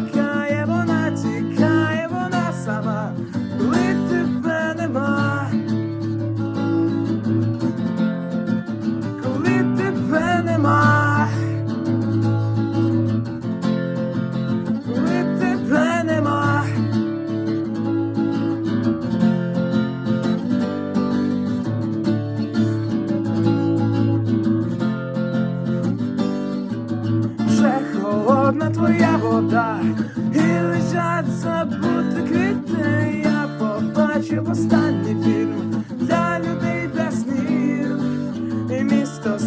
got холодна твоя вода, і лежать забути квіти. Я побачив останній фільм для людей без снів і місто.